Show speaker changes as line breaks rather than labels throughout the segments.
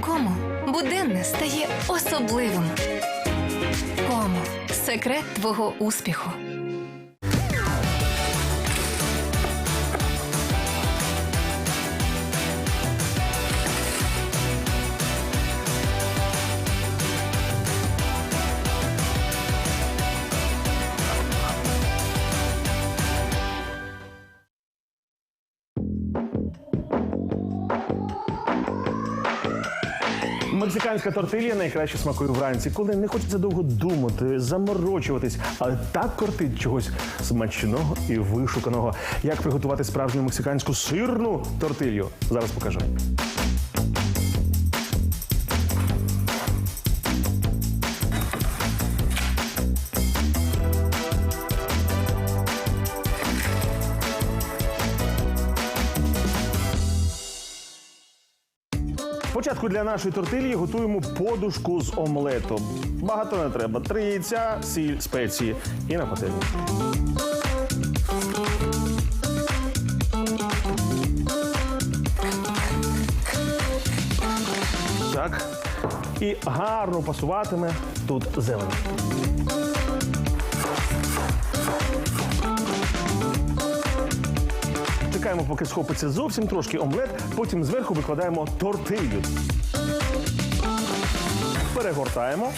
комо буденне стає особливим. Комо секрет твого успіху.
Мексиканська тортилья найкраще смакує вранці, коли не хочеться довго думати, заморочуватись, але так кортить чогось смачного і вишуканого. Як приготувати справжню мексиканську сирну тортилью? Зараз покажу. Спочатку для нашої тортилії готуємо подушку з омлетом. Багато не треба. Три яйця, сіль, спеції і на пательню. Так. І гарно пасуватиме тут зелень. Чекаємо, поки схопиться зовсім трошки омлет, потім зверху викладаємо тортилью. Перегортаємо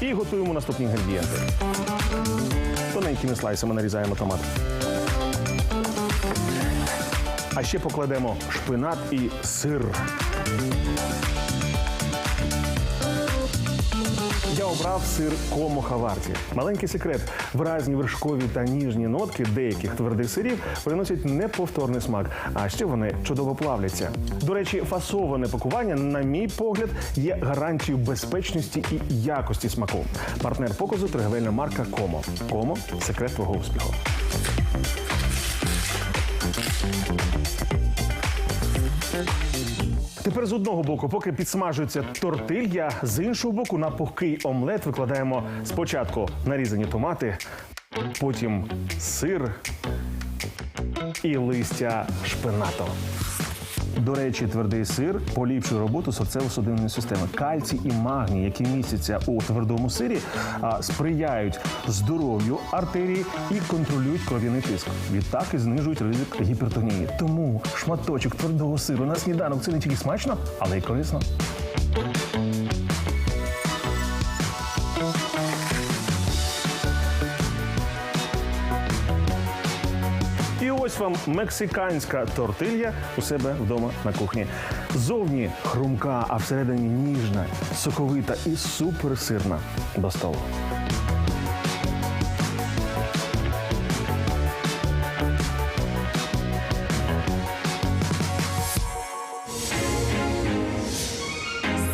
і готуємо наступні інгредієнти. Тоненькими слайсами нарізаємо томат. А ще покладемо шпинат і сир. Я обрав сир Комо Хаварті. Маленький секрет: виразні вершкові та ніжні нотки деяких твердих сирів приносять неповторний смак, а ще вони чудово плавляться. До речі, фасоване пакування, на мій погляд, є гарантією безпечності і якості смаку. Партнер показу торговельна марка Комо. Комо секрет твого успіху. Тепер з одного боку, поки підсмажується тортилья, з іншого боку, на пухкий омлет викладаємо спочатку нарізані томати, потім сир і листя шпинату. До речі, твердий сир поліпшує роботу серцево-судинної системи. Кальцій і магній, які містяться у твердому сирі, сприяють здоров'ю артерії і контролюють кров'яний тиск. Відтак і знижують ризик гіпертонії. Тому шматочок твердого сиру на сніданок це не тільки смачно, але й корисно. Ось вам мексиканська тортилья у себе вдома на кухні. Зовні хрумка, а всередині ніжна, соковита і суперсирна до столу.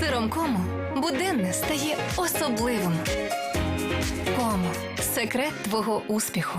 З Комо буденне стає особливим. Комо секрет твого успіху.